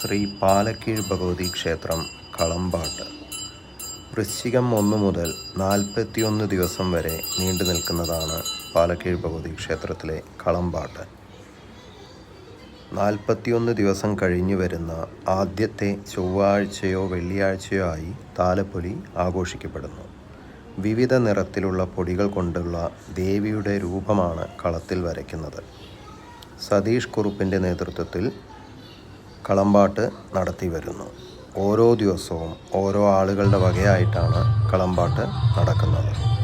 ശ്രീ പാലക്കീഴ് ഭഗവതി ക്ഷേത്രം കളമ്പാട്ട്. വൃശ്ചികം ഒന്ന് മുതൽ നാൽപ്പത്തിയൊന്ന് ദിവസം വരെ നീണ്ടു നിൽക്കുന്നതാണ് പാലക്കീഴ് ഭഗവതി ക്ഷേത്രത്തിലെ കളമ്പാട്ട്. നാൽപ്പത്തിയൊന്ന് ദിവസം കഴിഞ്ഞു വരുന്ന ആദ്യത്തെ ചൊവ്വാഴ്ചയോ വെള്ളിയാഴ്ചയോ ആയി താലപ്പൊലി ആഘോഷിക്കപ്പെടുന്നു. വിവിധ നിറത്തിലുള്ള പൊടികൾ കൊണ്ടുള്ള ദേവിയുടെ രൂപമാണ് കളത്തിൽ വരയ്ക്കുന്നത്. സതീഷ് കുറുപ്പിന്റെ നേതൃത്വത്തിൽ കളമ്പാട്ട് നടത്തി വരുന്നു. ഓരോ ദിവസവും ഓരോ ആളുകളുടെ വകയായിട്ടാണ് കളമ്പാട്ട് നടക്കുന്നത്.